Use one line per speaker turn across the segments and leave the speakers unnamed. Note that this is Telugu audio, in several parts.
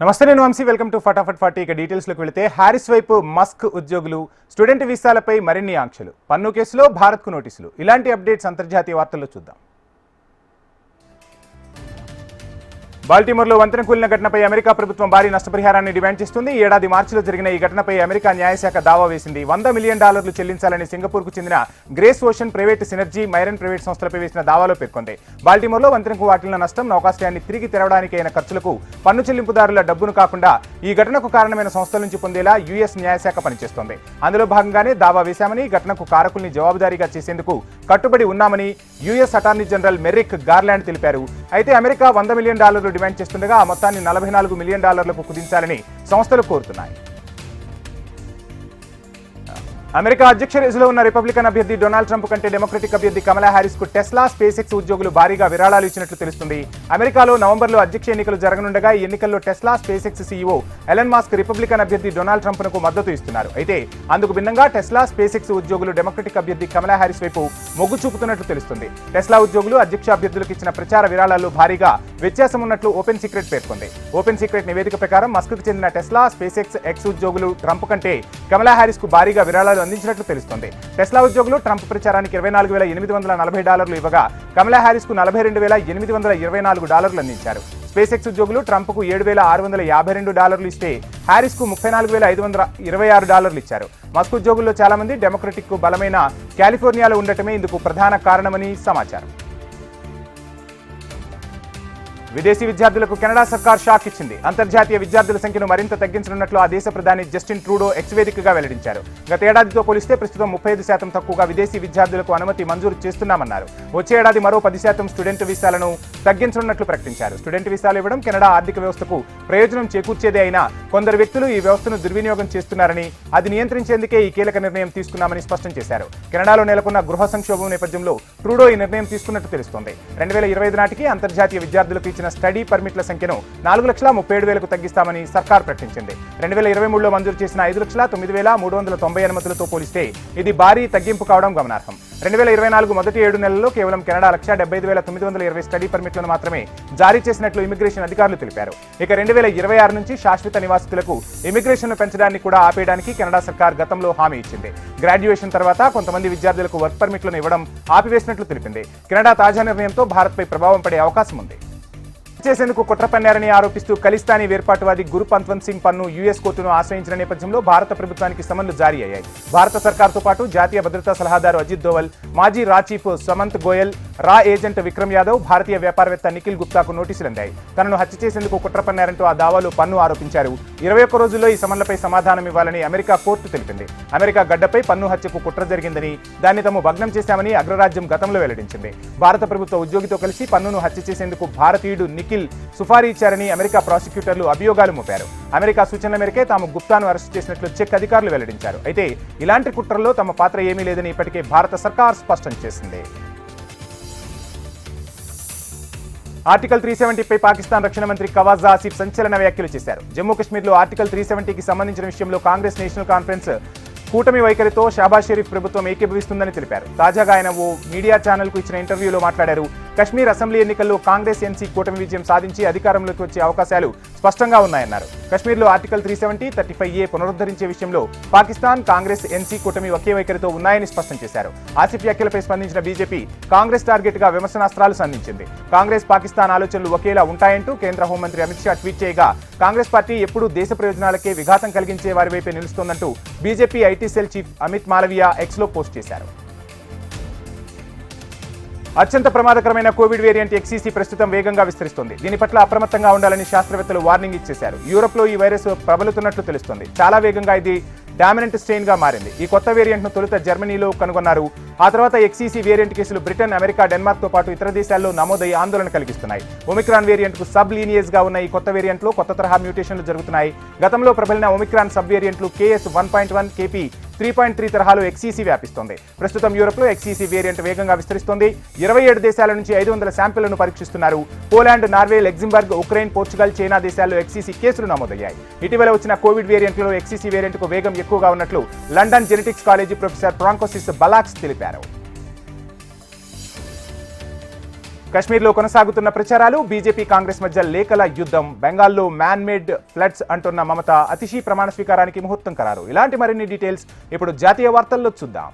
నమస్తే నేను Vamsi. Welcome to Fatafat forty ఇక డీటెయిల్స్లోకి వెళితే హ్యారిస్ వైపు మస్క్ ఉద్యోగులు స్టూడెంట్ వీసాలపై మరిన్ని ఆంక్షలు. పన్ను కేసులో భారత్కు నోటీసులు. ఇలాంటి అప్డేట్స్ అంతర్జాతీయ వార్తల్లో చూద్దాం. బాల్టిమోర్లో వంతెన కూలిన ఘటనపై అమెరికా ప్రభుత్వం భారీ నష్టపరిహారాన్ని డిమాండ్ చేస్తుంది. ఈ ఏడాది మార్చిలో జరిగిన ఈ ఘటనపై అమెరికా న్యాయశాఖ దావా వేసింది. వంద మిలియన్ డాలర్లు చెల్లించాలని సింగపూర్కు చెందిన Grace Ocean private Synergy Marine private సంస్థలపై వేసిన దావాలో పేర్కొంది. బాల్టిమోర్లో వంతెనకు వాటిల్లిన నష్టం నౌకాశ్రయాన్ని తిరిగి తెరవడానికి అయిన ఖర్చులకు పన్ను చెల్లింపుదారుల డబ్బును కాకుండా ఈ ఘటనకు కారణమైన సంస్థల నుంచి పొందేలా యుఎస్ న్యాయశాఖ పనిచేస్తోంది. అందులో భాగంగానే దావా వేశామని ఘటనకు కారకుల్ని జవాబుదారీగా చేసేందుకు కట్టుబడి ఉన్నామని US attorney general Merrick Garland తెలిపారు. అయితే అమెరికా వంద మిలియన్ డాలర్లు డిమాండ్ చేస్తుండగా ఆ మొత్తాన్ని నలభై నాలుగు మిలియన్ డాలర్లకు కుదించాలని సంస్థలు కోరుతున్నాయి. అమెరికా అధ్యక్ష రేసులో ఉన్న రిపబ్లికన్ అభ్యర్థి డొనాల్డ్ ట్రంప్ కంటే డెమోక్రటిక్ అభ్యర్థి కమలా హ్యారిస్కు టెస్లా స్పేస్ ఎక్స్ ఉద్యోగులు భారీగా విరాళాలు ఇచ్చినట్లు తెలుస్తుంది. అమెరికాలో నవంబర్లో అధ్యక్ష ఎన్నికలు జరగనుండగా ఈ ఎన్నికల్లో Tesla SpaceX CEO Elon Musk Republican అభ్యర్థి డొనాల్డ్ ట్రంప్కు మద్దతు ఇస్తున్నారు. అయితే అందుకు భిన్నంగా టెస్లా స్పేస్ ఎక్స్ ఉద్యోగులు డెమోక్రటిక్ అభ్యర్థి కమలా హ్యారిస్ వైపు మొగ్గు చూపుతున్నట్లు తెలుస్తుంది. టెస్లా ఉద్యోగులు అధ్యక్ష అభ్యర్థులకు ఇచ్చిన ప్రచార విరాళాల్లో భారీగా వ్యత్యాసం ఉన్నట్లు ఓపెన్ సీక్రెట్ పేర్కొంది. ఓపెన్ సీక్రెట్ నివేదిక ప్రకారం మస్క్కు చెందిన టెస్లా స్పేస్ ఎక్స్ ఎక్స్ ఉద్యోగులు ట్రంప్ కంటే కమలా హ్యారిస్కు భారీగా విరాళాలు అందించినట్లు తెలుస్తోంది. టెస్లా ఉద్యోగులు ట్రంప్ ప్రచారానికి ఇరవై నాలుగు వేల ఎనిమిది వందల నలభై డాలర్లు ఇవ్వగా కమలా హ్యారిస్కు నలభై రెండు వేల ఎనిమిది వందల ఇరవై నాలుగు డాలర్లు అందించారు. స్పేస్ ఎక్స్ ఉద్యోగులు ట్రంప్కు ఏడు వేల ఆరు వందల యాభై రెండు డాలర్లు ఇస్తే హ్యారిస్కు ముప్పై నాలుగు వేల ఐదు వందల ఇరవై ఆరు డాలర్లు ఇచ్చారు. మస్క్ ఉద్యోగుల్లో చాలామంది డెమోక్రటిక్కు బలమైన కాలిఫోర్నియాలో ఉండటమే ఇందుకు ప్రధాన కారణమని సమాచారం. విదేశీ విద్యార్థులకు కెనడా సర్కార్ షాక్ ఇచ్చింది. అంతర్జాతీయ విద్యార్థుల సంఖ్యను మరింత తగ్గించనున్నట్లు ఆ దేశ ప్రధాని జస్టిన్ ట్రూడో ఎక్స్వేదికగా వెల్లడించారు. గత ఏడాదితో పోలిస్తే ప్రస్తుతం ముప్పై ఐదు శాతం తక్కువగా విదేశీ విద్యార్థులకు అనుమతి మంజూరు చేస్తున్నామన్నారు. వచ్చే ఏడాది మరో పది శాతం స్టూడెంట్ వీసాలను తగ్గించనున్నట్లు ప్రకటించారు. స్టూడెంట్ వీసాలు ఇవ్వడం కెనడా ఆర్థిక వ్యవస్థకు ప్రయోజనం చేకూర్చేదే అయినా కొందరు వ్యక్తులు ఈ వ్యవస్థను దుర్వినియోగం చేస్తున్నారని అది నియంత్రించేందుకే ఈ కీలక నిర్ణయం తీసుకున్నామని స్పష్టం చేశారు. కెనడాలో నెలకొన్న గృహ సంక్షోభం నేపథ్యంలో ట్రూడో ఈ నిర్ణయం తీసుకున్నట్టు తెలుస్తోంది. రెండు వేల ఇరవై ఐదు నాటికి అంతర్జాతీయ విద్యార్థులకు ఇచ్చిన స్టడీ పర్మిట్ల సంఖ్యను నాలుగు లక్షల ముప్పై ఏడు వేలకు తగ్గిస్తామని సర్కార్ ప్రకటించింది. రెండు వేల ఇరవై మూడులో మంజూరు చేసిన ఐదు లక్షల తొమ్మిది వేల మూడు వందల తొంభై అనుమతులతో పోలిస్తే ఇది భారీ తగ్గింపు కావడం గమనార్హం. రెండు వేల ఇరవై నాలుగు మొదటి ఏడు నెలల్లో కేవలం కెనడా లక్ష డెబ్బై ఐదు వేల తొమ్మిది వందల ఇరవై స్టడీ పర్మిట్లను మాత్రమే జారీ చేసినట్లు ఇమిగ్రేషన్ అధికారులు తెలిపారు. ఇక రెండు వేల ఇరవై ఆరు నుంచి శాశ్వత నివాసితులకు ఇమిగ్రేషన్ను పెంచడాన్ని కూడా ఆపేయడానికి కెనడా సర్కార్ గతంలో హామీ ఇచ్చింది. గ్రాడ్యుయేషన్ తర్వాత కొంతమంది విద్యార్థులకు వర్క్ పర్మిట్లను ఇవ్వడం ఆపివేసినట్లు తెలిపింది. కెనడా తాజా నిర్ణయంతో భారత్పై ప్రభావం పడే అవకాశం ఉంది. చేసేందుకు కుట్ర పన్నారని ఆరోపిస్తూ ఖలిస్తానీ వేర్పాటువాది గురు పంత్వంత్ సింగ్ పన్ను యుఎస్ కోర్టును ఆశ్రయించిన నేపథ్యంలో భారత ప్రభుత్వానికి సమన్లు జారీ అయ్యాయి. భారత సర్కార్తో పాటు జాతీయ భద్రతా సలహాదారు అజిత్ దోవల్ మాజీ రా చీఫ్ సమంత్ గోయల్ రా ఏజెంట్ విక్రమ్ యాదవ్ భారతీయ వ్యాపారవేత్త నిఖిల్ గుప్తాకు నోటీసులు అందాయి. తనను హత్య చేసేందుకు కుట్ర పన్నారంటూ ఆ దావాలో పన్ను ఆరోపించారు. ఇరవై ఒక్క రోజుల్లో ఈ సమన్లపై సమాధానం ఇవ్వాలని అమెరికా కోర్టు తెలిపింది. అమెరికా గడ్డపై పన్ను హత్యకు కుట్ర జరిగిందని దాన్ని తాము భగ్నం చేశామని అగ్రరాజ్యం గతంలో వెల్లడించింది. భారత ప్రభుత్వ ఉద్యోగితో కలిసి పన్నును హత్య చేసేందుకు భారతీయుడు నిఖిల్ సుఫారీ ఇచ్చారని అమెరికా ప్రాసిక్యూటర్లు అభియోగాలు మోపారు. అమెరికా సూచనల మేరకే తాము గుప్తాను అరెస్ట్ చేసినట్లు చెక్ అధికారులు వెల్లడించారు. అయితే ఇలాంటి కుట్రల్లో తమ పాత్ర ఏమీ లేదని ఇప్పటికే భారత సర్కార్ స్పష్టం చేసింది. ఆర్టికల్ త్రీ సెవెంటీపై పాకిస్తాన్ రక్షణ మంత్రి కవాజా ఆసిఫ్ సంచలన వ్యాఖ్యలు చేశారు. జమ్మూ కాశ్మీర్లో ఆర్టికల్ త్రీ సెవెంటీకి సంబంధించిన విషయంలో కాంగ్రెస్ నేషనల్ కాన్ఫరెన్స్ కూటమి వైఖరితో షాబాజ్ షరీఫ్ ప్రభుత్వం ఏకీభవిస్తుందని తెలిపారు. తాజాగా ఆయన ఓ మీడియా ఛానల్కు ఇచ్చిన ఇంటర్వ్యూలో మాట్లాడారు. కశ్మీర్ అసెంబ్లీ ఎన్నికల్లో కాంగ్రెస్ ఎన్సీ కూటమి విజయం సాధించి అధికారంలోకి వచ్చే అవకాశాలు స్పష్టంగా ఉన్నాయన్నారు. కశ్మీర్లో article three seventy thirty five A పునరుద్ధరించే విషయంలో పాకిస్తాన్ కాంగ్రెస్ ఎన్సీ కూటమి ఒకే వైఖరితో ఉన్నాయని స్పష్టం చేశారు. ఆసిఫ్ వ్యాఖ్యలపై స్పందించిన బీజేపీ కాంగ్రెస్ టార్గెట్గా విమర్శనాస్త్రాలు సంధించింది. కాంగ్రెస్ పాకిస్తాన్ ఆలోచనలు ఒకేలా ఉంటాయంటూ కేంద్ర హోంమంత్రి అమిత్ షా ట్వీట్ చేయగా కాంగ్రెస్ పార్టీ ఎప్పుడూ దేశ ప్రయోజనాలకే విఘాతం కలిగించే వారి వైపే నిలుస్తోందంటూ BJP IT cell chief Amit Malviya ఎక్స్లో పోస్ట్ చేశారు. అత్యంత ప్రమాదకరమైన కోవిడ్ వేరియంట్ ఎక్సీసీ ప్రస్తుతం వేగంగా విస్తరిస్తుంది. దీని పట్ల అప్రమత్తంగా ఉండాలని శాస్త్రవేత్తలు వార్నింగ్ ఇచ్చేశారు. యూరోప్లో ఈ వైరస్ ప్రబలుతున్నట్లు తెలుస్తోంది. చాలా వేగంగా ఇది డామినెంట్ స్ట్రెయిన్గా మారింది. ఈ కొత్త వేరియంట్ను తొలుత జర్మనీలో కనుగొన్నారు. ఆ తర్వాత ఎక్సీసీ వేరియంట్ కేసులు బ్రిటన్ అమెరికా డెన్మార్క్తో పాటు ఇతర దేశాల్లో నమోదయ్యి ఆందోళన కలిగిస్తున్నాయి. ఒమిక్రాన్ వేరియంట్కు సబ్ లీనియస్గా ఉన్న ఈ కొత్త వేరియంట్లో కొత్త తరహా మ్యూటేషన్లు జరుగుతున్నాయి. గతంలో ప్రబలిన Omicron sub వేరియంట్లు KS one point one KP three point three తరహాలో ఎక్సీసీ వ్యాపిస్తోంది. ప్రస్తుతం యూరోప్లో ఎక్సీసీ వేరియంట్ వేగంగా విస్తరిస్తోంది. ఇరవై ఏడు దేశాల నుంచి ఐదు వందల శాంపిళ్ళను పరీక్షిస్తున్నారు. Poland Norway Luxembourg Ukraine Portugal China దేశాల్లో ఎక్సీసీ కేసులు నమోదయ్యాయి. ఇటీవల వచ్చిన కోవిడ్ వేరియంట్లో ఎక్సీసీ వేరియంట్కు వేగం ఎక్కువగా ఉన్నట్లు London genetics college professor Francois Balloux తెలిపారు. కశ్మీర్లో కొనసాగుతున్న ప్రచారాలు బీజేపీ కాంగ్రెస్ మధ్య లేఖల యుద్ధం బెంగాల్లో మ్యాన్ మేడ్ ఫ్లడ్స్ అంటున్న మమత అతిశీ ప్రమాణ స్వీకారానికి ముహూర్తం ఖరారు ఇలాంటి మరిన్ని డీటెయిల్స్ ఇప్పుడు జాతీయ వార్తల్లో చూద్దాం.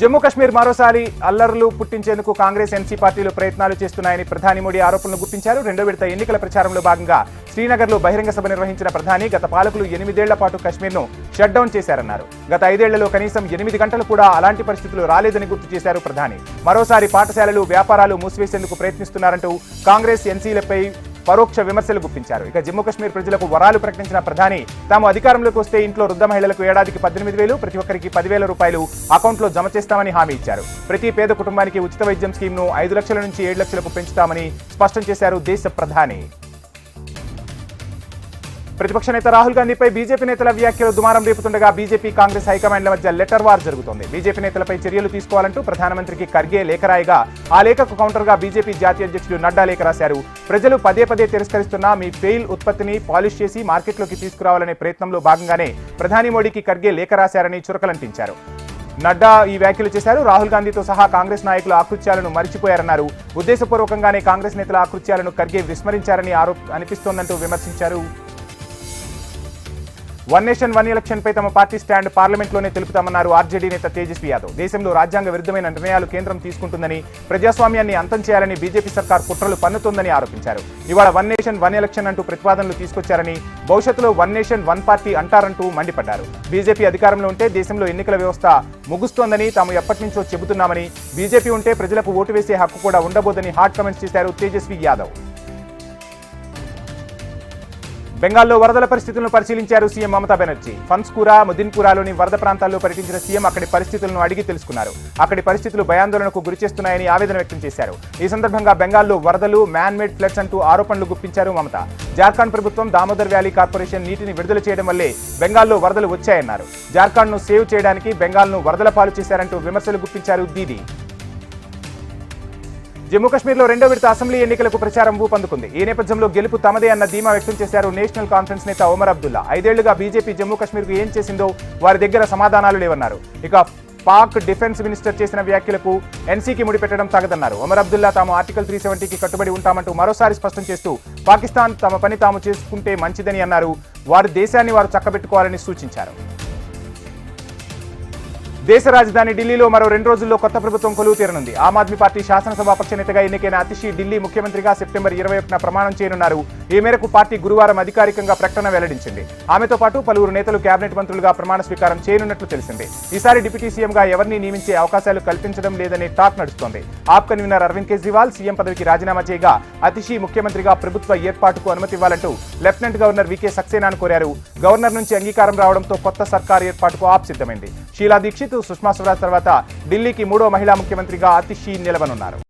జమ్మూ కశ్మీర్ మరోసారి అల్లర్లు పుట్టించేందుకు కాంగ్రెస్ ఎన్సీ పార్టీలు ప్రయత్నాలు చేస్తున్నాయని ప్రధాని మోడీ ఆరోపణలు గుప్పించారు. రెండో విడత ఎన్నికల ప్రచారంలో భాగంగా శ్రీనగర్లో బహిరంగ సభ నిర్వహించిన ప్రధాని గత పాలకులు ఎనిమిదేళ్ళ పాటు కశ్మీర్ను షట్ డౌన్ చేశారన్నారు. గత ఐదేళ్ళలో కనీసం ఎనిమిది గంటలు కూడా అలాంటి పరిస్థితులు రాలేదని గుర్తు చేశారు ప్రధాని. మరోసారి పాఠశాలలు వ్యాపారాలు మూసివేసేందుకు ప్రయత్నిస్తున్నారంటూ కాంగ్రెస్ ఎన్సీలపై పరోక్ష విమర్శలు గుప్పించారు. ఇక జమ్మూ కాశ్మీర్ ప్రజలకు వరాలు ప్రకటించిన ప్రధాని తాము అధికారంలోకి వస్తే ఇంట్లో వృద్ధ మహిళలకు ఏడాదికి పద్దెనిమిది వేలు ప్రతి ఒక్కరికి పదివేల రూపాయలు అకౌంట్లో జమ చేస్తామని హామీ ఇచ్చారు. ప్రతి పేద కుటుంబానికి ఉచిత వైద్యం స్కీమ్ను ఐదు లక్షల నుంచి ఏడు లక్షలకు పెంచుతామని స్పష్టం చేశారు దేశ ప్రధాని. ప్రతిపక్ష నేత రాహుల్ గాంధీపై బీజేపీ నేతల వ్యాఖ్యలు దుమారం రేపుతుండగా బీజేపీ కాంగ్రెస్ హైకమాండ్ల మధ్య లెటర్ వార్ జరుగుతోంది. బీజేపీ నేతలపై చర్యలు తీసుకోవాలంటూ ప్రధానమంత్రికి ఖర్గే లేఖ రాయగా ఆ లేఖకు కౌంటర్గా బీజేపీ జాతీయ అధ్యక్షుడు నడ్డా లేఖ రాశారు. ప్రజలు పదే పదే తిరస్కరిస్తున్న మీ ఫెయిల్ ఉత్పత్తిని పాలిష్ చేసి మార్కెట్లోకి తీసుకురావాలనే ప్రయత్నంలో భాగంగానే ప్రధాని మోడీకి ఖర్గే లేఖ రాశారని చురకలంటించారు. నడ్డా ఈ వ్యాఖ్యలు చేశారు. రాహుల్ గాంధీతో సహా కాంగ్రెస్ నాయకుల ఆకృత్యాలను మరిచిపోయారన్నారు. ఉద్దేశపూర్వకంగానే కాంగ్రెస్ నేతల ఆకృత్యాలను ఖర్గే విస్మరించారని ఆరో అనిపిస్తోందంటూ విమర్శించారు. వన్ నేషన్ వన్ ఎలక్షన్ పై తమ పార్టీ స్టాండ్ పార్లమెంట్లోనే తెలుపుతామన్నారు ఆర్జేడీ నేత తేజస్వి యాదవ్. దేశంలో రాజ్యాంగ విరుద్ధమైన నిర్ణయాలు కేంద్రం తీసుకుంటుందని ప్రజాస్వామ్యాన్ని అంతం చేయాలని బీజేపీ సర్కార్ కుట్రలు పన్నుతోందని ఆరోపించారు. ఇవాళ వన్ నేషన్ వన్ ఎలక్షన్ అంటూ ప్రతిపాదనలు తీసుకొచ్చారని భవిష్యత్తులో వన్ నేషన్ వన్ పార్టీ అంటారంటూ మండిపడ్డారు. బీజేపీ అధికారంలో ఉంటే దేశంలో ఎన్నికల వ్యవస్థ ముగుస్తోందని తాము ఎప్పటి నుంచో చెబుతున్నామని బీజేపీ ఉంటే ప్రజలకు ఓటు వేసే హక్కు కూడా ఉండబోదని హాట్ కమెంట్స్ చేశారు తేజస్వి యాదవ్. బెంగాల్లో వరదల పరిస్థితులను పరిశీలించారు సీఎం మమతా బెనర్జీ. ఫన్స్కూర ముదిన్పురాలోని వరద ప్రాంతాల్లో పర్యటించిన సీఎం అక్కడి పరిస్థితులను అడిగి తెలుసుకున్నారు. అక్కడి పరిస్థితులు భయాందోళనకు గురిచేస్తున్నాయని ఆవేదన వ్యక్తం చేశారు. ఈ సందర్భంగా బెంగాల్లో వరదలు మ్యాన్ మేడ్ ఫ్లడ్స్ అంటూ ఆరోపణలు గుప్పించారు మమత. జార్ఖండ్ ప్రభుత్వం దామోదర్ వ్యాలీ కార్పొరేషన్ నీటిని విడుదల చేయడం వల్లే బెంగాల్లో వరదలు వచ్చాయన్నారు. జార్ఖండ్ను సేవ్ చేయడానికి బెంగాల్ను వరదల పాలు చేశారంటూ విమర్శలు గుప్పించారు దీదీ జమ్మూ కాశ్మీర్లో రెండో విడత అసెంబ్లీ ఎన్నికలకు ప్రచారం ఊపందుకుంది. ఈ నేపథ్యంలో గెలుపు తమదే అన్న ధీమా వ్యక్తం చేశారు నేషనల్ కాన్ఫరెన్స్ నేత ఒమర్ అబ్దుల్లా. ఐదేళ్ళుగా బీజేపీ జమ్మూ కాశ్మీర్కు ఏం చేసిందో వారి దగ్గర సమాధానాలు లేవన్నారు. ఇక పాక్ డిఫెన్స్ మినిస్టర్ చేసిన వ్యాఖ్యలకు ఎన్సీకి ముడిపెట్టడం తగదన్నారు. ఒమర్ అబ్దుల్లా తాము ఆర్టికల్ త్రీ సెవెంటీకి కట్టుబడి ఉంటామంటూ మరోసారి స్పష్టం చేస్తూ పాకిస్తాన్ తమ పని తాము చేసుకుంటే మంచిదని అన్నారు. వారి దేశాన్ని వారు చక్కబెట్టుకోవాలని సూచించారు. దేశ రాజధాని ఢిల్లీలో మరో రెండు రోజుల్లో కొత్త ప్రభుత్వం కొలువు తీరనుంది. ఆమ్ ఆద్మీ పార్టీ శాసనసభాపక్ష నేతగా ఎన్నికైన అతిషి ఢిల్లీ ముఖ్యమంత్రిగా సెప్టెంబర్ ఇరవై ఒకటిన ప్రమాణం చేయనున్నారు. ఈ మేరకు పార్టీ గురువారం అధికారికంగా ప్రకటన వెల్లడించింది. ఆమెతో పాటు పలువురు నేతలు కేబినెట్ మంత్రులుగా ప్రమాణ స్వీకారం చేయనున్నట్లు తెలిసింది. ఈసారి డిప్యూటీ సీఎంగా ఎవరిని నియమించే అవకాశాలు కల్పించడం లేదనే టాక్ నడుస్తోంది. ఆప్ కన్వీనర్ అరవింద్ కేజ్రీవాల్ సీఎం పదవికి రాజీనామా చేయగా అతిషి ముఖ్యమంత్రిగా ప్రభుత్వ ఏర్పాటుకు అనుమతి ఇవ్వాలంటూ లెఫ్టినెంట్ గవర్నర్ వికే సక్సేనాను కోరారు. గవర్నర్ నుంచి అంగీకారం రావడంతో కొత్త సర్కార్ ఏర్పాటుకు ఆప్ సిద్ధమైంది. షీలా దీక్షిత్ సుష్మా స్వరాజ్ తర్వాత ఢిల్లీకి మూడో మహిళా ముఖ్యమంత్రిగా అతిషి నిలవనున్నారు.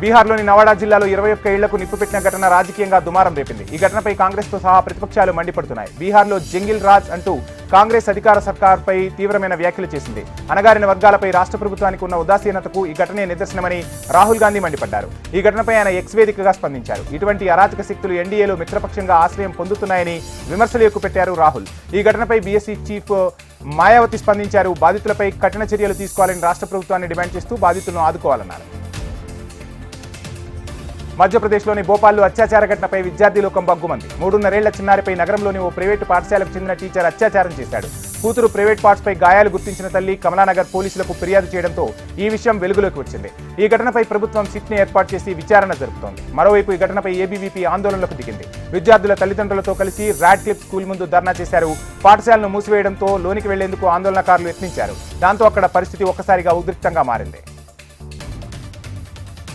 బీహార్లోని నవాడా జిల్లాలో ఇరవై ఒక్క ఏళ్ళకు నిప్పు పెట్టిన ఘటన రాజకీయంగా దుమారం రేపింది. ఈ ఘటనపై కాంగ్రెస్తో సహా ప్రతిపక్షాలు మండిపడుతున్నాయి. బీహార్లో జంగిల్ రాజ్ అంటూ కాంగ్రెస్ అధికార సర్కార్పై తీవ్రమైన వ్యాఖ్యలు చేసింది. అనగారిన వర్గాలపై రాష్ట్ర ప్రభుత్వానికి ఉన్న ఉదాసీనతకు ఈ ఘటనే నిదర్శనమని రాహుల్ గాంధీ మండిపడ్డారు. ఈ ఘటనపై ఆయన ఎక్స్ వేదికగా స్పందించారు. ఇటువంటి అరాచక శక్తులు ఎన్డీఏలో మిత్రపక్షంగా ఆశ్రయం పొందుతున్నాయని విమర్శలు ఎక్కుపెట్టారు రాహుల్. ఈ ఘటనపై బీఎస్సీ చీఫ్ మాయావతి స్పందించారు. బాధితులపై కఠిన చర్యలు తీసుకోవాలని రాష్ట్ర ప్రభుత్వాన్ని డిమాండ్ చేస్తూ బాధితులను ఆదుకోవాలన్నారు. మధ్యప్రదేశ్లోని భోపాల్లో అత్యాచార ఘటనపై విద్యార్థి లోకం బగ్గుమంది మూడున్నరేళ్ళ చిన్నారిపై నగరంలోని ఓ ప్రైవేటు పాఠశాలకు చెందిన టీచర్ అత్యాచారం చేశాడు. కూతురు ప్రైవేట్ పార్ట్స్పై గాయాలు గుర్తించిన తల్లి కమలానగర్ పోలీసులకు ఫిర్యాదు చేయడంతో ఈ విషయం వెలుగులోకి వచ్చింది. ఈ ఘటనపై ప్రభుత్వం సిట్ని ఏర్పాటు చేసి విచారణ జరుపుతోంది. మరోవైపు ఈ ఘటనపై ఏబీవీపీ ఆందోళనలకు దిగింది. విద్యార్థుల తల్లిదండ్రులతో కలిసి రాడ్ క్లిప్ స్కూల్ ముందు ధర్నా చేశారు. పాఠశాలను మూసివేయడంతో లోనికి వెళ్ళేందుకు ఆందోళనకారులు యత్నించారు. దాంతో అక్కడ పరిస్థితి ఒక్కసారిగా ఉద్రిక్తంగా మారింది.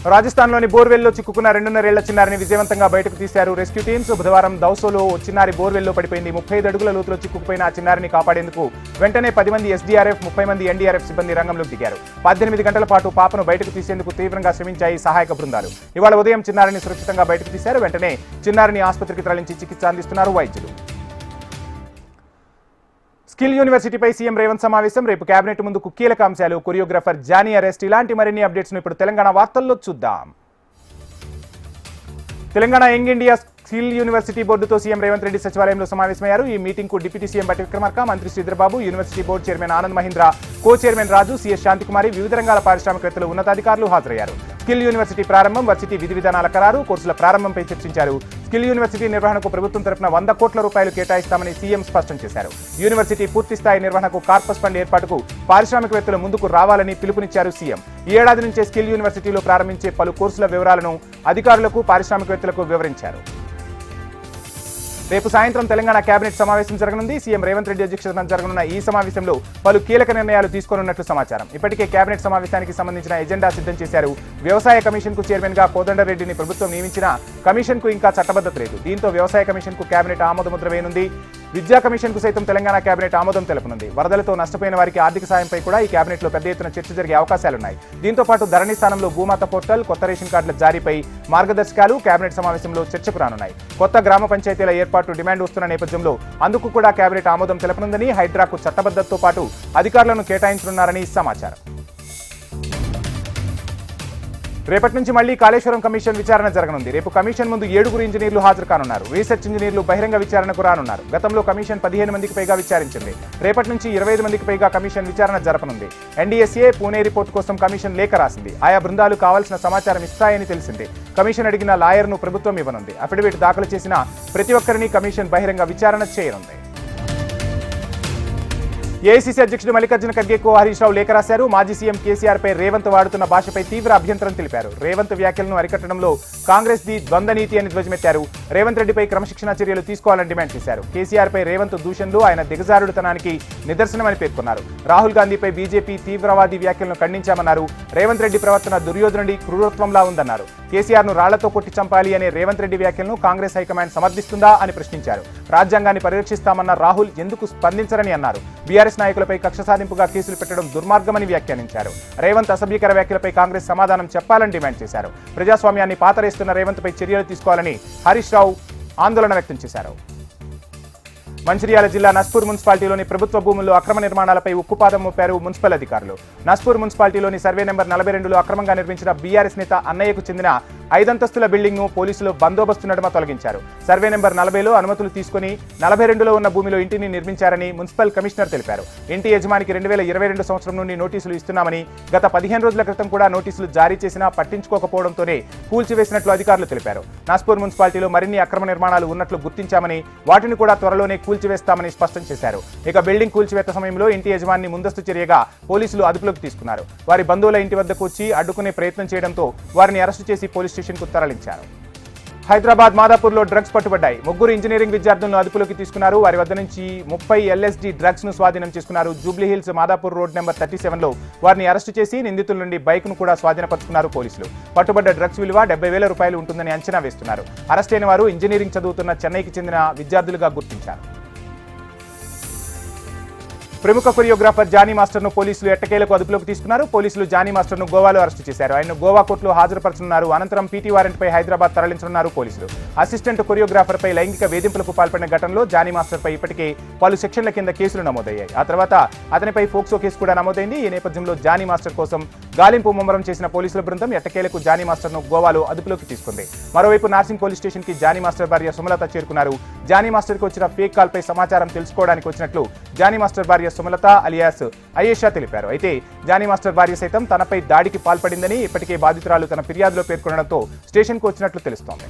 రాజస్థాన్లోని బోర్వెల్లో చిక్కుకున్న రెండున్నరేళ్ళ చిన్నారిని విజయవంతంగా బయటకు తీశారు రెస్క్యూ టీమ్స్. బుధవారం దౌసోలో ఓ చిన్నారి బోర్వెల్లో పడిపోయింది. ముప్పై ఐదు అడుగుల లోతులో చిక్కుకుపోయిన ఆ చిన్నారిని కాపాడేందుకు వెంటనే పది మంది ఎస్డీఆర్ఎఫ్ ముప్పై మంది ఎన్డీఆర్ఎఫ్ సిబ్బంది రంగంలోకి దిగారు. పద్దెనిమిది గంటల పాటు పాపను బయటకు తీసేందుకు తీవ్రంగా శ్రమించాయి సహాయక బృందాలు. ఇవాళ ఉదయం చిన్నారిని సురక్షితంగా బయటకు తీశారు. వెంటనే చిన్నారిని ఆసుపత్రికి తరలించి చికిత్స అందిస్తున్నారు వైద్యులు. స్కిల్ యూనివర్సిటీపై సీఎం రేవంత్ సమావేశం. రేపు కేబినెట్ ముందుకు కీలక అంశాలు కొరియోగ్రాఫర్ జానీ అరెస్ట్ ఇలాంటి మరిన్ని అప్డేట్స్ ఇప్పుడు తెలంగాణ వార్తల్లో చూద్దాం. Telangana Young India Skill University బోర్డుతో సీఎం రేవంత్ రెడ్డి సచివాలయంలో సమావేశమయ్యారు. ఈ మీటింగ్కు డిప్యూటీ సీఎం బట్టి విక్రమార్క మంత్రి Sridhar Babu university board chairman Anand Mahindra co chairman Raju CS Shanti Kumari వివిధ రంగాల పారిశ్రామికవేత్తలు ఉన్నతాధికారులు హాజరయ్యారు. స్కిల్ యూనివర్సిటీ ప్రారంభం వర్సిటీ విధి విధానాల ఖరారు కోర్సుల ప్రారంభంపై చర్చించారు. స్కిల్ యూనివర్సిటీ నిర్వహణకు ప్రభుత్వం తరపున వంద కోట్ల రూపాయలు కేటాయిస్తామని సీఎం స్పష్టం చేశారు. యూనివర్సిటీ పూర్తి స్థాయి నిర్వహణకు కార్పస్ ఫండ్ ఏర్పాటుకు పారిశ్రామికవేత్తలు ముందుకు రావాలని పిలుపునిచ్చారు సీఎం. ఈ ఏడాది నుంచే స్కిల్ యూనివర్సిటీలో ప్రారంభించే పలు కోర్సుల వివరాలను అధికారులకు పారిశ్రామికవేత్తలకు వివరించారు. రేపు సాయంత్రం తెలంగాణ కేబినెట్ సమావేశం జరగనుంది. సీఎం రేవంత్ రెడ్డి అధ్యక్షతన జరగనున్న ఈ సమావేశంలో పలు కీలక నిర్ణయాలు తీసుకోనున్నట్లు సమాచారం. ఇప్పటికే కేబినెట్ సమావేశానికి సంబంధించిన ఎజెండా సిద్ధం చేశారు. వ్యవసాయ కమిషన్కు చైర్మన్గా కోదండరెడ్డిని ప్రభుత్వం నియమించినా కమిషన్కు ఇంకా చట్టబద్ధత లేదు. దీంతో వ్యవసాయ కమిషన్కు కేబినెట్ ఆమోదముద్ర వేయనుంది. విద్యా కమిషన్కు సైతం తెలంగాణ కేబినెట్ ఆమోదం తెలుపనుంది. వరదలతో నష్టపోయిన వారికి ఆర్థిక సాయంపై కూడా ఈ కేబినెట్లో పెద్ద ఎత్తున చర్చ జరిగే అవకాశాలున్నాయి. దీంతో పాటు ధరణి స్థానంలో భూమాత పోర్టల్ కొత్త రేషన్ కార్డుల జారీపై మార్గదర్శకాలు కేబినెట్ సమావేశంలో చర్చకు రానున్నాయి. కొత్త గ్రామ పంచాయతీల ఏర్పాటు డిమాండ్ వస్తున్న నేపథ్యంలో అందుకు కూడా కేబినెట్ ఆమోదం తెలపనుందని హైడ్రాకు చట్టబద్ధతతో పాటు అధికారులను కేటాయించనున్నారని సమాచారం. రేపటి నుంచి మళ్ళీ కాళేశ్వరం కమిషన్ విచారణ జరగనుంది. రేపు కమిషన్ ముందు ఏడుగురు ఇంజనీర్లు హాజరు కానున్నారు. రీసెర్చ్ ఇంజనీర్లు బహిరంగ విచారణకు రానున్నారు. గతంలో కమిషన్ పదిహేను మందికి పైగా విచారించింది. రేపటి నుంచి ఇరవై ఐదు మందికి పైగా కమిషన్ విచారణ జరపనుంది. ఎన్డీఎస్ఏ పూణే రిపోర్టు కోసం కమిషన్ లేఖ రాసింది. ఆయా బృందాలు కావాల్సిన సమాచారం ఇస్తాయని తెలిసింది. కమిషన్ అడిగిన లాయర్ను ప్రభుత్వం ఇవ్వనుంది. అఫిడవిట్ దాఖలు చేసిన ప్రతి ఒక్కరిని కమిషన్ బహిరంగ విచారణ చేయనుంది. ఏఐసీసీ అధ్యక్షుడు మల్లికార్జున ఖర్గేకు హరీష్ రావు లేఖ రాశారు. మాజీ సీఎం కేసీఆర్ పై రేవంత్ వాడుతున్న భాషపై తీవ్ర అభ్యంతరం తెలిపారు. రేవంత్ వ్యాఖ్యలను అరికట్టడంలో కాంగ్రెస్ ది ద్వంద్వ నీతి అని ధ్వజమెత్తారు. రేవంత్ రెడ్డిపై క్రమశిక్షణ చర్యలు తీసుకోవాలని డిమాండ్ చేశారు. కేసీఆర్ పై రేవంత్ దూషణలు ఆయన దిగజారుడుతనానికి నిదర్శనమని పేర్కొన్నారు. రాహుల్ గాంధీపై బీజేపీ తీవ్రవాది వ్యాఖ్యలను ఖండించామన్నారు. రేవంత్ రెడ్డి ప్రవర్తన దుర్యోధనుడి క్రూరత్వంలా ఉందన్నారు. కేసీఆర్ను రాళ్ళతో కొట్టి చంపాలి అనే రేవంత్ రెడ్డి వ్యాఖ్యలను కాంగ్రెస్ హైకమాండ్ సమర్థిస్తుందా అని ప్రశ్నించారు. రాజ్యాంగాన్ని పరిరక్షిస్తామన్న రాహుల్ ఎందుకు స్పందించరని అన్నారు. బీఆర్ఎస్ నాయకులపై కక్ష సాధింపుగా కేసులు పెట్టడం దుర్మార్గమని వ్యాఖ్యానించారు. రేవంత్ అసభ్యకర వ్యాఖ్యలపై కాంగ్రెస్ సమాధానం చెప్పాలని డిమాండ్ చేశారు. ప్రజాస్వామ్యాన్ని పాతరేస్తున్న రేవంత్ పై చర్యలు తీసుకోవాలని హరీష్ రావు ఆందోళన వ్యక్తం చేశారు. మంచిర్యాల జిల్లా నస్పూర్ మున్సిపాలిటీలోని ప్రభుత్వ భూముల్లో అక్రమ నిర్మాణాలపై ఉక్కుపాదం మోపారు మున్సిపల్ అధికారులు. నస్పూర్ మున్సిపాలిటీలోని సర్వే నెంబర్ నలభై రెండులో అక్రమంగా నిర్మించిన బీఆర్ఎస్ నేత అన్నయ్యకు చెందిన ఐదంతస్తుల బిల్డింగ్ను పోలీసులు బందోబస్తు నడుమ తొలగించారు. సర్వే నెంబర్ నలభైలో అనుమతులు తీసుకుని నలభై రెండులో ఉన్న భూమిలో ఇంటిని నిర్మించారని మున్సిపల్ కమిషనర్ తెలిపారు. ఇంటి యజమానికి రెండు వేల ఇరవై రెండు సంవత్సరం నుండి నోటీసులు ఇస్తున్నామని గత పదిహేను రోజుల క్రితం కూడా నోటీసులు జారీ చేసినా పట్టించుకోకపోవడంతోనే కూల్చివేసినట్లు అధికారులు తెలిపారు. నాస్పూర్ మున్సిపాలిటీలో మరిన్ని అక్రమ నిర్మాణాలు ఉన్నట్లు గుర్తించామని వాటిని కూడా త్వరలోనే కూల్చివేస్తామని స్పష్టం చేశారు. ఇక బిల్డింగ్ కూల్చివేత సమయంలో ఇంటి యజమాని ముందస్తు చర్యగా పోలీసులు అదుపులోకి తీసుకున్నారు. వారి బంధువుల ఇంటి వద్దకు వచ్చి అడ్డుకునే ప్రయత్నం చేయడంతో వారిని అరెస్టు చేసి పోలీస్ స్టేషన్కు తరలించారు. హైదరాబాద్ మాదాపూర్లో డ్రగ్స్ పట్టుబడ్డాయి. ముగ్గురు ఇంజనీరింగ్ విద్యార్థులను అదుపులోకి తీసుకున్నారు. వారి వద్ద నుంచి ముప్పై ఎల్ఎస్డి డ్రగ్స్ను స్వాధీనం చేసుకున్నారు. Jubilee Hills Madhapur road number thirty సెవెన్లో వారిని అరెస్టు చేసి నిందితుల నుండి బైక్ను కూడా స్వాధీనపరుచుకున్నారు పోలీసులు. పట్టుబడ్డ డ్రగ్స్ విలువ డెబ్బై వేల రూపాయలు ఉంటుందని అంచనా వేస్తున్నారు. అరెస్ట్ వారు ఇంజనీరింగ్ చదువుతున్న చెన్నైకి చెందిన విద్యార్థులుగా గుర్తించారు. ప్రముఖ కొరియోగ్రాఫర్ జానీ మాస్టర్ను పోలీసులు ఎట్టకేలకు అదుపులోకి తీసుకున్నారు. పోలీసులు జానీ మాస్టర్ను గోవాలో అరెస్టు చేశారు. ఆయన గోవా కోర్టులో హాజరుపరచనున్నారు. అనంతరం పీటీ వారెంట్ పై హైదరాబాద్ తరలించనున్నారు పోలీసులు. అసిస్టెంట్ కొరియోగ్రాఫర్ పై లైంగిక వేధింపులకు పాల్పడిన ఘటనలో జానీ మాస్టర్ పై ఇప్పటికే పలు సెక్షన్ల కింద కేసులు నమోదయ్యాయి. ఆ తర్వాత అతనిపై ఫోక్సో కేసు కూడా నమోదైంది. ఈ నేపథ్యంలో జానీ మాస్టర్ కోసం గాలింపు ముమ్మరం చేసిన పోలీసుల బృందం ఎట్టకేలకు జానీ మాస్టర్ను గోవాలో అదుపులోకి తీసుకుంది. మరోవైపు నార్సింగ్ పోలీస్ స్టేషన్కి జానీ మాస్టర్ భార్య సుమలత చేరుకున్నారు. జానీ మాస్టర్కు వచ్చిన ఫేక్ కాల్ పై సమాచారం తెలుసుకోవడానికి వచ్చినట్లు జానీ మాస్టర్ భార్య సుమలత అలియాస్ అయేషా తెలిపారు. అయితే జానీ మాస్టర్ భార్య సైతం తనపై దాడికి పాల్పడిందని ఇప్పటికే బాధితురాలు తన ఫిర్యాదులో పేర్కొనడంతో స్టేషన్కు వచ్చినట్లు తెలుస్తోంది.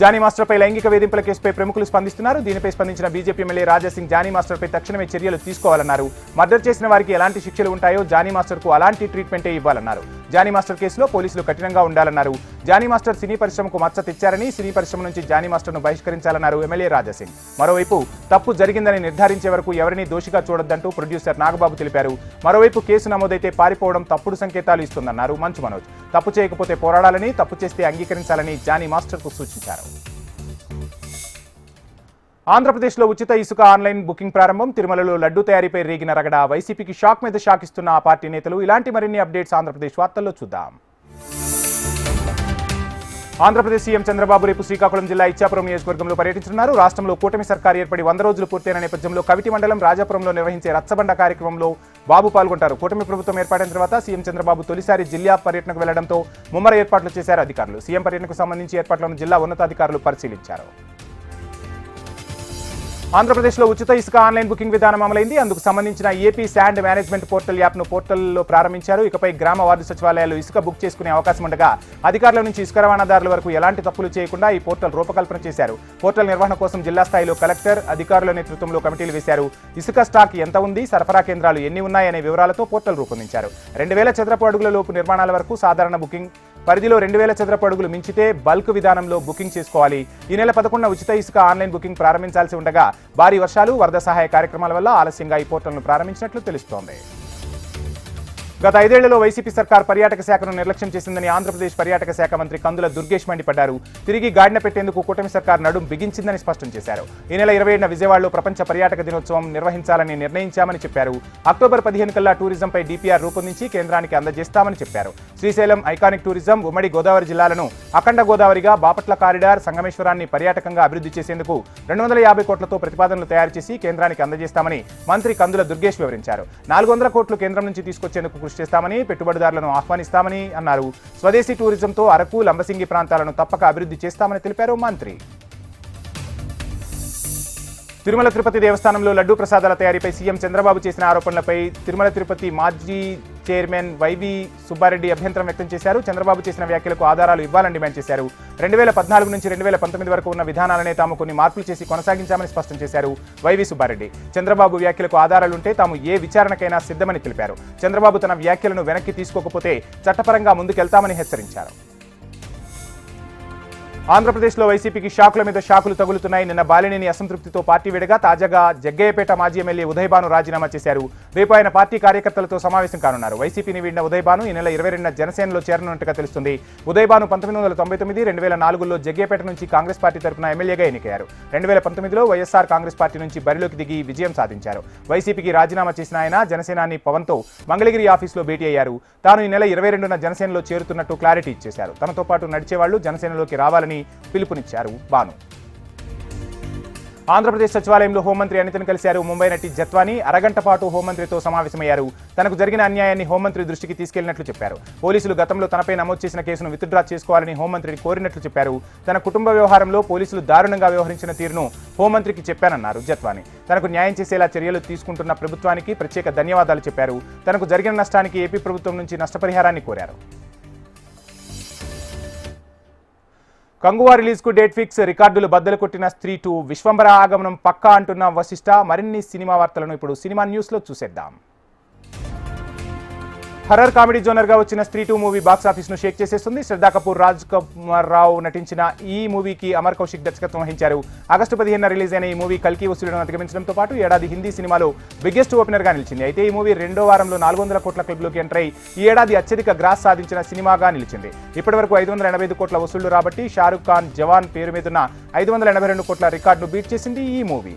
జానీ మాస్టర్పై లైంగిక వేధింపుల కేసుపై ప్రముఖులు స్పందిస్తున్నారు. దీనిపై స్పందించిన బీజేపీ ఎమ్మెల్యే రాజాసింగ్ జానీ మాస్టర్పై తక్షణమే చర్యలు తీసుకోవాలన్నారు. మర్డర్ చేసిన వారికి ఎలాంటి శిక్షలు ఉంటాయో జానీ మాస్టర్కు అలాంటి ట్రీట్మెంటే ఇవ్వాలన్నారు. జానీ మాస్టర్ కేసులో పోలీసులు కఠినంగా ఉండాలన్నారు. జానీ మాస్టర్ సినీ పరిశ్రమకు మచ్చ తెచ్చారని సినీ పరిశ్రమ నుంచి జానీ మాస్టర్ను బహిష్కరించాలన్నారు ఎమ్మెల్యే రాజాసింగ్. మరోవైపు తప్పు జరిగిందని నిర్ధారించే వరకు ఎవరిని దోషిగా చూడొద్దంటూ ప్రొడ్యూసర్ నాగబాబు తెలిపారు. మరోవైపు కేసు నమోదైతే పారిపోవడం తప్పుడు సంకేతాలు ఇస్తుందన్నారు మంచు మనోజ్. తప్పు చేయకపోతే పోరాడాలని తప్పు చేస్తే అంగీకరించాలని జానీ మాస్టర్కు సూచించారు. ఆంధ్రప్రదేశ్లో ఉచిత ఇసుక ఆన్లైన్ బుకింగ్ ప్రారంభం. తిరుమలలో లడ్డూ తయారీపై రేగిన రగడ వైసీపీకి షాక్ మీద షాక్ ఇస్తున్న ఆ పార్టీ నేతలు. ఇలాంటి మరిన్ని అప్డేట్స్ ఆంధ్రప్రదేశ్ వార్తల్లో చూద్దాం. ఆంధ్రప్రదేశ్ సీఎం చంద్రబాబు రేపు శ్రీకాకుళం జిల్లా ఇచ్చాపురం నియోజకవర్గంలో పర్యటించనున్నారు. రాష్ట్రంలో కూటమి సర్కార్ ఏర్పడి వంద రోజులు పూర్తయిన నేపథ్యంలో కవిటి మండలం రాజాపురంలో నిర్వహించే రచ్చబండ కార్యక్రమంలో బాబు పాల్గొంటారు. కూటమి ప్రభుత్వం ఏర్పాటైన తర్వాత సీఎం చంద్రబాబు తొలిసారి జిల్లా పర్యటనకు వెళ్ళడంతో ముమ్మర ఏర్పాట్లు చేశారు అధికారులు. సీఎం పర్యటనకు సంబంధించి ఏర్పాట్లను జిల్లా ఉన్నతాధికారులు పరిశీలించారు. ఆంధ్రప్రదేశ్లో ఉచిత ఇసుక ఆన్లైన్ బుకింగ్ విధానం అమలైంది. అందుకు సంబంధించిన ఏపీ శాండ్ మేనేజ్మెంట్ పోర్టల్ యాప్ను పోర్టల్లో ప్రారంభించారు. ఇకపై గ్రామ వార్డు సచివాలయాలు ఇసుక బుక్ చేసుకునే అవకాశం ఉండగా అధికారుల నుంచి ఇసుక రవాణాదారుల వరకు ఎలాంటి తప్పులు చేయకుండా ఈ పోర్టల్ రూపకల్పన చేశారు. పోర్టల్ నిర్వహణ కోసం జిల్లా స్థాయిలో కలెక్టర్ అధికారుల నేతృత్వంలో కమిటీలు వేశారు. ఇసుక స్టాక్ ఎంత ఉంది సరఫరా కేంద్రాలు ఎన్ని ఉన్నాయనే వివరాలతో పోర్టల్ రూపొందించారు. రెండు వేల చదరపు అడుగుల లోపు నిర్మాణాల వరకు సాధారణ బుకింగ్ పరిధిలో రెండు వేల చదరపు అడుగులు మించితే బల్క్ విధానంలో బుకింగ్ చేసుకోవాలి. ఈ నెల పదకొండున ఉచిత ఇసుక ఆన్లైన్ బుకింగ్ ప్రారంభించాల్సి ఉండగా భారీ వర్షాలు వరద సహాయ కార్యక్రమాల వల్ల ఆలస్యంగా ఈ పోర్టల్ను ప్రారంభించినట్లు తెలుస్తోంది. గత ఐదేళ్ళలో వైసీపీ సర్కార్ పర్యాటక శాఖను నిర్లక్ష్యం చేసిందని ఆంధ్రప్రదేశ్ పర్యాటక శాఖ మంత్రి కందుల దుర్గేష్ మండిపడ్డారు. తిరిగి గాడిన పెట్టేందుకు కూటమి సర్కార్ నడుం బిగించిందని స్పష్టం చేశారు. ఈ నెల ఇరవై ఏడున విజయవాడలో ప్రపంచ పర్యాటక దినోత్సవం నిర్వహించాలని నిర్ణయించామని చెప్పారు. అక్టోబర్ పదిహేను కల్లా టూరిజంపై డిపిఆర్ రూపొందించి కేంద్రానికి అందజేస్తామని చెప్పారు. శ్రీశైలం ఐకానిక్ టూరిజం ఉమ్మడి గోదావరి జిల్లాలను అఖండ గోదావరిగా బాపట్ల కారిడార్ సంగమేశ్వరాన్ని పర్యాటకంగా అభివృద్ధి చేసేందుకు రెండు వందల యాభై కోట్లతో ప్రతిపాదనలు తయారు చేసి కేంద్రానికి అందజేస్తామని మంత్రి కందుల దుర్గేష్ వివరించారు. నాలుగు వందల కోట్లు కేంద్రం నుంచి తీసుకొచ్చేందుకు కృషి చేస్తామని పెట్టుబడిదారులను ఆహ్వానిస్తామని అన్నారు. స్వదేశీ టూరిజంతో అరకు లంబసింగి ప్రాంతాలను తప్పక అభివృద్ధి చేస్తామని తెలిపారు మంత్రి. తిరుమల తిరుపతి దేవస్థానంలో లడ్డూ ప్రసాదాల తయారీపై సీఎం చంద్రబాబు చేసిన ఆరోపణలపై తిరుమల తిరుపతి మాజీ చైర్మన్ వైవి సుబ్బారెడ్డి అభ్యంతరం వ్యక్తం చేశారు. చంద్రబాబు చేసిన వ్యాఖ్యలకు ఆధారాలు ఇవ్వాలని డిమాండ్ చేశారు. రెండు వేల పద్నాలుగు నుంచి రెండు వేల పంతొమ్మిది వరకు ఉన్న విధానాలనే తాము కొన్ని మార్పులు చేసి కొనసాగించామని స్పష్టం చేశారు వైవి సుబ్బారెడ్డి. చంద్రబాబు వ్యాఖ్యలకు ఆధారాలుంటే తాము ఏ విచారణకైనా సిద్ధమని తెలిపారు. చంద్రబాబు తన వ్యాఖ్యలను వెనక్కి తీసుకోకపోతే చట్టపరంగా ముందుకెళ్తామని హెచ్చరించారు. ఆంధ్రప్రదేశ్లో వైసీపీకి షాకుల మీద షాకులు తగులుతున్నాయి. నిన్న బాలినేని అసంతృప్తితో పార్టీ విడగా తాజాగా జగ్గయ్యపేట మాజీ ఎమ్మెల్యే ఉదయభాను రాజీనామా చేశారు. రేపు ఆయన పార్టీ కార్యకర్తలతో సమావేశం కానున్నారు. వైసీపీని వీడిన ఉదయభాను ఈ నెల ఇరవై రెండున జనసేనలో చేరనున్నట్టుగా తెలుస్తుంది. ఉదయభాను పంతొమ్మిది వందల తొంభై తొమ్మిది రెండు వేల నాలుగులో జగ్గయ్యపేట నుంచి కాంగ్రెస్ పార్టీ తరపున ఎమ్మెల్యేగా ఎన్నికయ్యారు. రెండు వేల పంతొమ్మిదిలో వైఎస్ఆర్ కాంగ్రెస్ పార్టీ నుంచి బరిలోకి దిగి విజయం సాధించారు. వైసీపీకి రాజీనామా చేసిన ఆయన జనసేనాని పవన్తో మంగళగిరి ఆఫీసులో భేటీ అయ్యారు. తాను ఈ నెల ఇరవై రెండున జనసేనలో చేరుతున్నట్టు క్లారిటీ ఇచ్చేశారు. తనతో పాటు నడిచేవాళ్ళు జనసేనలోకి రావాలని పిలుపునిచ్చారు బాను ఆంధ్రప్రదేశ్ సచివాలయంలో హోంమంత్రి అనితను కలిశారు. ముంబై నటి జత్వాని అరగంట పాటు హోంమంత్రితో సమావేశమయ్యారు. తనకు జరిగిన అన్యాయాన్ని హోంమంత్రి దృష్టికి తీసుకెళ్ళినట్లు చెప్పారు. పోలీసులు గతంలో తనపై నమోదు చేసిన కేసును విత్డ్రా చేసుకోవాలని హోంమంత్రిని కోరినట్లు చెప్పారు. తన కుటుంబ వ్యవహారంలో పోలీసులు దారుణంగా వ్యవహరించిన తీరును హోంమంత్రికి చెప్పానన్నారు జత్వాని. తనకు న్యాయం చేసేలా చర్యలు తీసుకుంటున్న ప్రభుత్వానికి ప్రత్యేక ధన్యవాదాలు చెప్పారు. తనకు జరిగిన నష్టానికి ఏపీ ప్రభుత్వం నుంచి నష్టపరిహారాన్ని కోరారు. కంగువా రిలీజ్కు డేట్ ఫిక్స్. రికార్డులు బద్దలు కొట్టిన స్త్రీ టూ విశ్వంబర ఆగమనం పక్కా అంటున్న వశిష్ట. మరిన్ని సినిమా వార్తలను ఇప్పుడు సినిమా న్యూస్లో చూసేద్దాం. హర్రర్ కామెడీ జోనర్గా వచ్చిన స్త్రీ టూ మూవీ బాక్స్ ఆఫీస్ను షేక్ చేసేస్తుంది. శ్రద్ధా కపూర్ రాజ్ కుమార్ రావు నటించిన ఈ మూవీకి అమర్ కౌశిక్ దర్శకత్వం వహించారు. ఆగస్టు పదిహేను రిలీజ్ అయిన ఈ మూవీ కల్కి వసూళ్ళను అధిగమించడంతో పాటు ఏడాది హిందీ సినిమాలో బిగ్గెస్ట్ ఓపెనర్గా నిలిచింది. అయితే ఈ మూవీ రెండో వారంలో నాలుగు వందల కోట్ల క్లబ్లోకి ఎంటర్ అయి ఈ ఏడాది అత్యధిక గ్రాస్ సాధించిన సినిమాగా నిలిచింది. ఇప్పటి వరకు ఐదు వందల ఎనభై ఐదు కోట్ల వసూళ్ళు రాబట్టి షారుఖ్ ఖాన్ జవాన్ పేరు మీదున్న ఐదు వందల ఎనభై రెండు కోట్ల రికార్డును బీట్ చేసింది ఈ movie.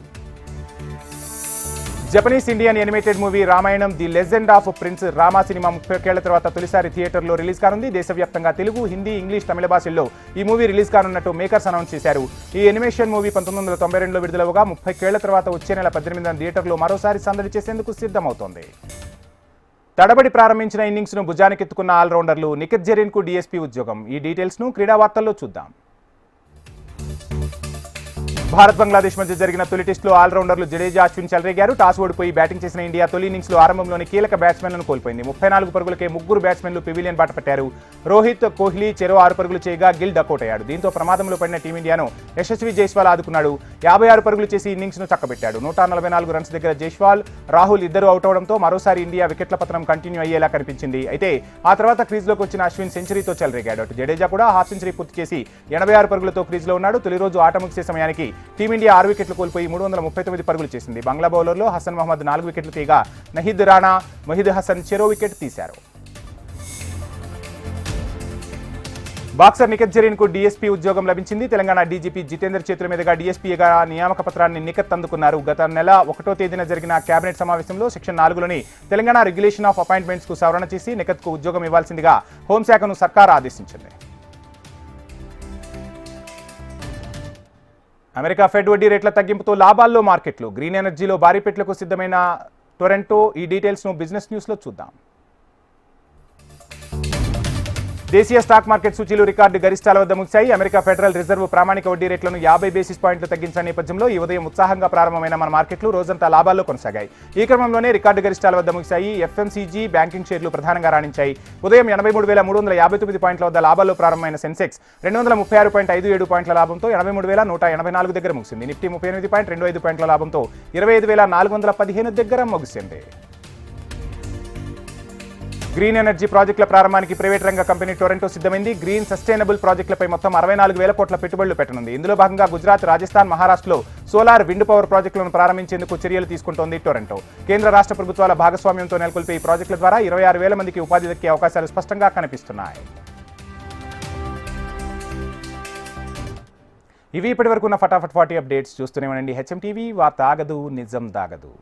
Japanese Indian animated movie Ramayanam the legend of prince Rama cinema ముప్పై ఒకేళ్ళ తర్వాత తొలిసారి థియేటర్లో రిలీజ్ కానుంది. దేశవ్యాప్తంగా తెలుగు హిందీ ఇంగ్లీష్ తమిళ భాషల్లో ఈ మూవీ రిలీజ్ కానున్నట్టు మేకర్స్ అనౌన్స్ చేశారు. ఈ ఎనిమేషన్ మూవీ పంతొమ్మిది వందల తొంభై రెండులో విడుదలవగా ముప్పై ఏళ్ళ తర్వాత వచ్చే నెల పద్దెనిమిదిన థియేటర్లో మరోసారి సందడి చేసేందుకు సిద్ధమవుతోంది. తడబడి ప్రారంభించిన ఇన్నింగ్స్ను భుజానికెత్తుకున్న ఆల్రౌండర్లు నిఖత్ జరీన్కు డీఎస్పీ ఉద్యోగం. ఈ డీటెయిల్స్ను క్రీడా వార్తల్లో చూద్దాం. భారత్ బంగ్లాదేశ్ మధ్య జరిగిన తొలి టెస్టులో ఆల్రౌండర్లు జడేజా అశ్విన్ చెలరేగారు. టాస్ ఓడిపోయి బ్యాటింగ్ చేసిన ఇండియా తొలి ఇన్నింగ్స్లో ఆరంభంలోనే కీలక బ్యాట్స్మెన్లను కోల్పోయింది. ముప్పై నాలుగు పరుగులకే ముగ్గురు బ్యాట్స్మెన్లు పెవిలియన్ బాట పట్టారు. రోహిత్ కోహ్లీ చెరో ఆరు పరుగులు చేయగా గిల్ డకౌట్ అయ్యాడు దీంతో ప్రమాదంలో పడిన టీమిండియాను యశస్వి జైస్వాల్ ఆదుకున్నాడు. యాభై ఆరు పరుగులు చేసి ఇన్నింగ్స్ను చక్కబెట్టాడు. నూట నలభై నాలుగు రన్స్ దగ్గర జైస్వాల్ రాహుల్ ఇద్దరు అవుట్ అవడంతో మరోసారి ఇండియా వికెట్ల పతనం కంటిన్యూ అయ్యేలా కనిపించింది. అయితే ఆ తర్వాత క్రీజ్లోకి వచ్చిన అశ్విన్ సెంచరీతో చెలరేగాడు. జడేజా కూడా హాఫ్ సెంచరీ పూర్తి చేసి ఎనభై ఆరు పరుగులతో క్రీజ్లో ఉన్నాడు. తొలి రోజు ఆట ముగిసే సమయానికి టీమిండియా ఆరు వికెట్లు కోల్పోయి మూడు వందల ముప్పై తొమ్మిది పరుగులు చేసింది. బంగ్లా బౌలర్లో హసన్ మహమ్మద్ నాలుగు వికెట్లు తీయగా నహీద్ రాణా మహిద్ హసన్ చెరో వికెట్ తీశారు. బాక్సర్ నిఖత్ జరీన్కు డీఎస్పీ ఉద్యోగం లభించింది. తెలంగాణ డీజీపీ జితేందర్ చేతుల మీదుగా డీఎస్పీగా నియామక పత్రాన్ని నిఖత్ అందుకున్నారు. గత నెల ఒకటో తేదీన జరిగిన కేబినెట్ సమావేశంలో సెక్షన్ నాలుగులోని తెలంగాణ రెగ్యులేషన్ ఆఫ్ అపాయింట్మెంట్స్కు సవరణ చేసి నిఖత్కు ఉద్యోగం ఇవ్వాల్సిందిగా హోంశాఖను సర్కార్ ఆదేశించింది. అమెరికా ఫెడ్ వడ్డీ రేట్ల తగ్గింపుతో లాభాల్లో మార్కెట్లు. గ్రీన్ ఎనర్జీలో భారీ పెట్లకు సిద్ధమైన టొరంటో. ఈ డీటెయిల్స్ను బిజినెస్ న్యూస్లో చూద్దాం. దేశీయ స్టాక్ మార్కెట్ సూచీలు రికార్డు గరిష్టాల వద్ద ముగిశాయి. అమెరికా ఫెడరల్ రిజర్వ్ ప్రామాణిక వడ్డీ రేట్లను యాభై బేసిస్ పాయింట్లు తగ్గించిన నేపథ్యంలో ఈ ఉదయం ఉత్సాహంగా ప్రారంభమైన మన మార్కెట్లు రోజంతా లాభాల్లో కొనసాగాయి. ఈ క్రమంలోనే రికార్డు గరిష్టాల వద్ద ముగిశాయి. ఎఫ్ఎంసీజీ బ్యాంకింగ్ షేర్లు ప్రధానంగా రాణించాయి. ఉదయం ఎనభై మూడు వేల మూడు వందల యాభై తొమ్మిది పాయింట్ల వద్ద లాభాల్లో ప్రారంభమైన సెన్సెక్స్ రెండు వందల ముప్పై ఆరు పాయింట్ ఐదు ఏడు పాయింట్ల లాభంతో ఎనభై మూడు వేల నూట ఎనభై నాలుగు దగ్గర ముగిసింది. నిఫ్టీ ముప్పై ఎనిమిది పాయింట్ రెండు ఐదు పాయింట్ల లాభంతో ఇరవై ఐదు వేల నాలుగు వందల పదిహేను దగ్గర ముగిసింది. గ్రీన్ ఎనర్జీ ప్రాజెక్టుల ప్రారంభానికి ప్రైవేట్ రంగ కంపెనీ టొరంటో సిద్ధమైంది. గ్రీన్ సస్టైనబుల్ ప్రాజెక్టులపై మొత్తం అరవై నాలుగు వేల కోట్ల పెట్టుబడులు పెట్టనుంది. ఇందులో భాగంగా గుజరాత్ రాజస్థాన్ మహారాష్ట్రలో సోలార్ విండ్ పవర్ ప్రాజెక్టులను ప్రారంభించేందుకు చర్యలు తీసుకుంటోంది టొరంటో. కేంద్ర రాష్ట్ర ప్రభుత్వాల భాగస్వామ్యంతో నెలకొల్పే ఈ ప్రాజెక్టుల ద్వారా ఇరవై ఆరు వేల మందికి ఉపాధి దక్కే అవకాశాలు స్పష్టంగా కనిపిస్తున్నాయి. ఇవి ఇప్పటివరకు ఉన్న ఫటాఫట్ ఫార్టీ అప్డేట్స్ చూస్తూనే ఉండండి. హెచ్ఎం టీవీ వార్త ఆగదు నిజం దాగదు.